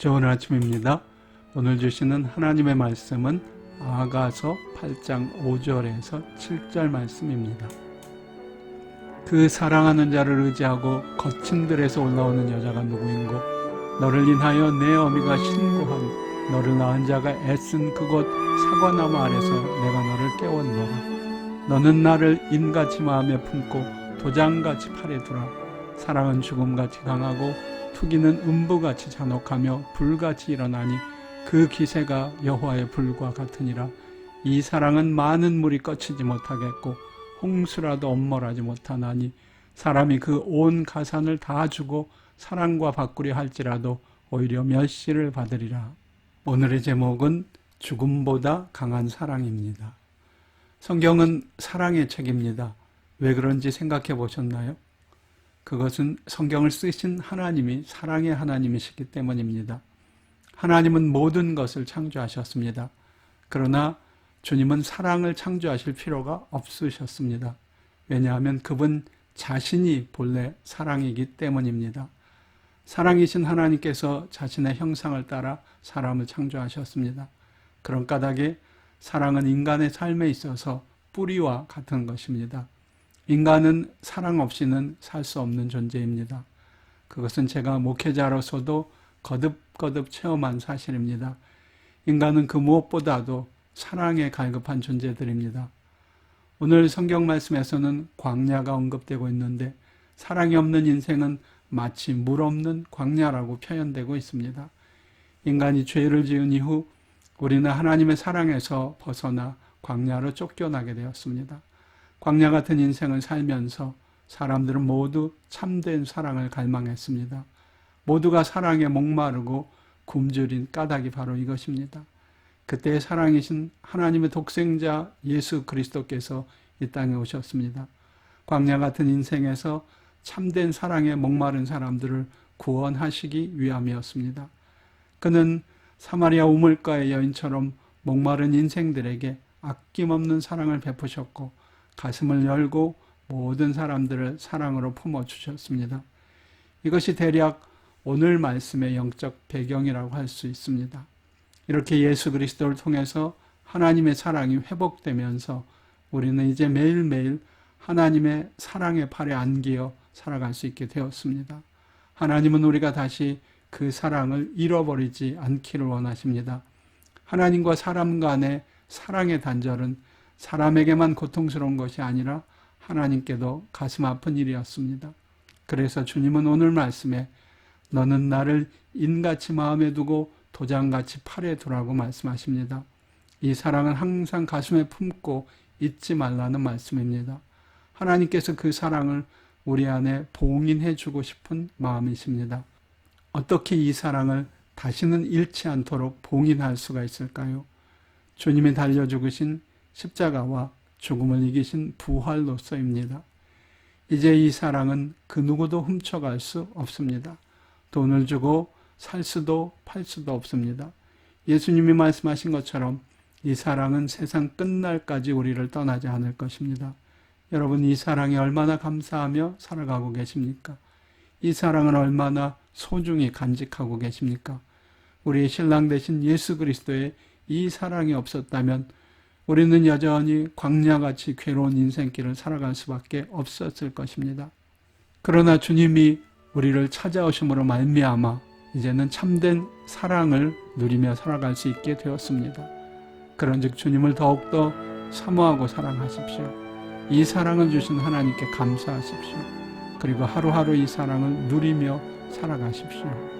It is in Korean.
좋은 아침입니다. 오늘 주시는 하나님의 말씀은 아가서 8장 5절에서 7절 말씀입니다. 그 사랑하는 자를 의지하고 거친 들에서 올라오는 여자가 누구인고 너를 인하여 내 어미가 신고한 너를 낳은 자가 애쓴 그곳 사과나무 아래서 내가 너를 깨웠노라 너는 나를 인같이 마음에 품고 도장같이 팔에 두라 사랑은 죽음같이 강하고 투기는 음부같이 잔혹하며 불같이 일어나니 그 기세가 여호와의 불과 같으니라 이 사랑은 많은 물이 꺼치지 못하겠고 홍수라도 엄몰하지 못하나니 사람이 그 온 가산을 다 주고 사랑과 바꾸려 할지라도 오히려 멸시를 받으리라. 오늘의 제목은 죽음보다 강한 사랑입니다. 성경은 사랑의 책입니다. 왜 그런지 생각해 보셨나요? 그것은 성경을 쓰신 하나님이 사랑의 하나님이시기 때문입니다. 하나님은 모든 것을 창조하셨습니다. 그러나 주님은 사랑을 창조하실 필요가 없으셨습니다. 왜냐하면 그분 자신이 본래 사랑이기 때문입니다. 사랑이신 하나님께서 자신의 형상을 따라 사람을 창조하셨습니다. 그런 까닭에 사랑은 인간의 삶에 있어서 뿌리와 같은 것입니다. 인간은 사랑 없이는 살 수 없는 존재입니다. 그것은 제가 목회자로서도 거듭거듭 체험한 사실입니다. 인간은 그 무엇보다도 사랑에 갈급한 존재들입니다. 오늘 성경 말씀에서는 광야가 언급되고 있는데 사랑이 없는 인생은 마치 물 없는 광야라고 표현되고 있습니다. 인간이 죄를 지은 이후 우리는 하나님의 사랑에서 벗어나 광야로 쫓겨나게 되었습니다. 광야 같은 인생을 살면서 사람들은 모두 참된 사랑을 갈망했습니다. 모두가 사랑에 목마르고 굶주린 까닭이 바로 이것입니다. 그때의 사랑이신 하나님의 독생자 예수 그리스도께서 이 땅에 오셨습니다. 광야 같은 인생에서 참된 사랑에 목마른 사람들을 구원하시기 위함이었습니다. 그는 사마리아 우물가의 여인처럼 목마른 인생들에게 아낌없는 사랑을 베푸셨고 가슴을 열고 모든 사람들을 사랑으로 품어 주셨습니다. 이것이 대략 오늘 말씀의 영적 배경이라고 할 수 있습니다. 이렇게 예수 그리스도를 통해서 하나님의 사랑이 회복되면서 우리는 이제 매일매일 하나님의 사랑의 팔에 안기어 살아갈 수 있게 되었습니다. 하나님은 우리가 다시 그 사랑을 잃어버리지 않기를 원하십니다. 하나님과 사람 간의 사랑의 단절은 사람에게만 고통스러운 것이 아니라 하나님께도 가슴 아픈 일이었습니다. 그래서 주님은 오늘 말씀에 너는 나를 인같이 마음에 두고 도장같이 팔에 두라고 말씀하십니다. 이 사랑은 항상 가슴에 품고 잊지 말라는 말씀입니다. 하나님께서 그 사랑을 우리 안에 봉인해 주고 싶은 마음이십니다. 어떻게 이 사랑을 다시는 잃지 않도록 봉인할 수가 있을까요? 주님이 달려 죽으신 십자가와 죽음을 이기신 부활로서입니다. 이제 이 사랑은 그 누구도 훔쳐갈 수 없습니다. 돈을 주고 살 수도 팔 수도 없습니다. 예수님이 말씀하신 것처럼 이 사랑은 세상 끝날까지 우리를 떠나지 않을 것입니다. 여러분 이 사랑에 얼마나 감사하며 살아가고 계십니까? 이 사랑을 얼마나 소중히 간직하고 계십니까? 우리의 신랑 되신 예수 그리스도의 이 사랑이 없었다면 우리는 여전히 광야같이 괴로운 인생길을 살아갈 수밖에 없었을 것입니다. 그러나 주님이 우리를 찾아오심으로 말미암아 이제는 참된 사랑을 누리며 살아갈 수 있게 되었습니다. 그런즉 주님을 더욱더 사모하고 사랑하십시오. 이 사랑을 주신 하나님께 감사하십시오. 그리고 하루하루 이 사랑을 누리며 살아가십시오.